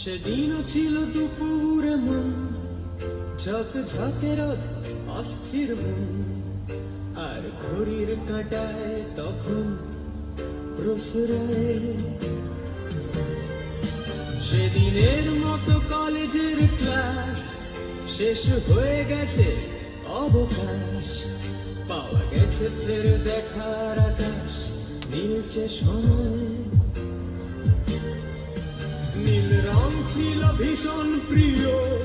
সেদিনও ছিল দুপুর মন ঝক ঝকের অস্থির মন। আর ঘড়ির কাটায় তখন প্রসরায় সেদিনের মতো কলেজের ক্লাস শেষ হয়ে গেছে অবকাশ। পাওয়া গেছে ফের দেখার আকাশ নীলচে সময়। নীল রং ছিল ভীষণ প্রিয়।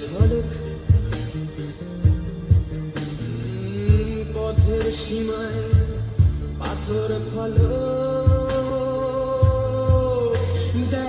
ঝলক পথের সীমায় পাথর ফল। দেয়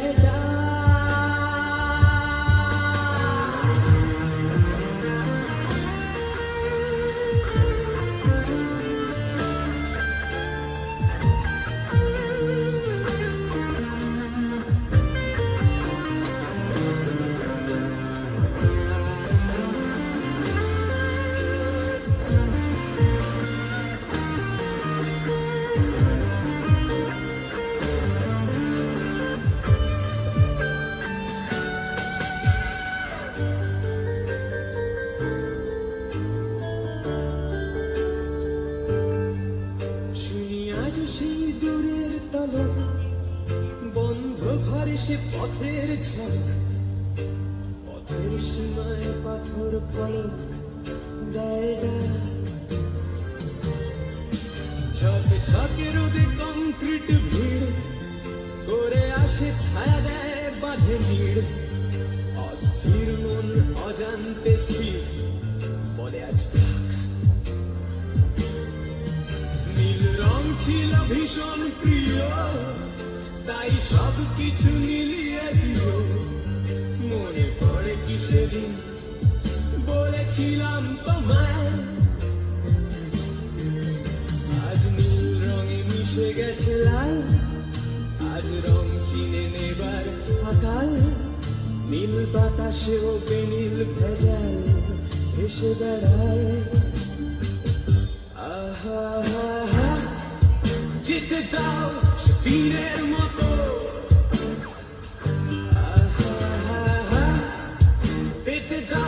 বন্ধ সে পথের ঝলক পথের সীমায় পাথর ফলক ডাক। ঝকে রোদে কংক্রিট ভিড়, করে আসে ছায়া দেয়, বাঁধে ভিড় অস্থির মন অজান্তে স্থির, বলে আজ নীল রং ছিল ভীষণ প্রিয় তাই সব কিছু মিলিয়ে দিও। মনে পড়ে কি সেদিন বলেছিলাম তোমায়? আজ নীল রঙে মিশে গেছে লাল, আজ রং চিনে নেবার আকাল। নীল বাতাসেও বেনীল ভেজাল এসে বেড়ায় আহা হা যেতে দাও, সে পেতে দাও সে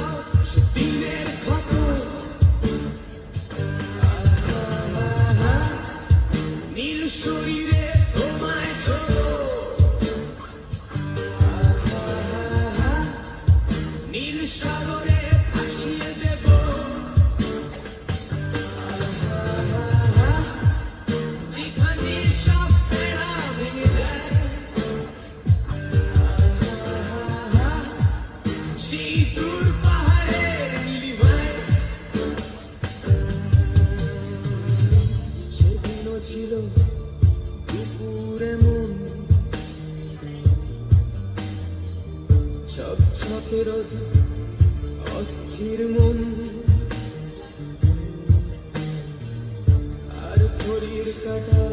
শখের অস্থির মন। আর ঘড়ির কাটা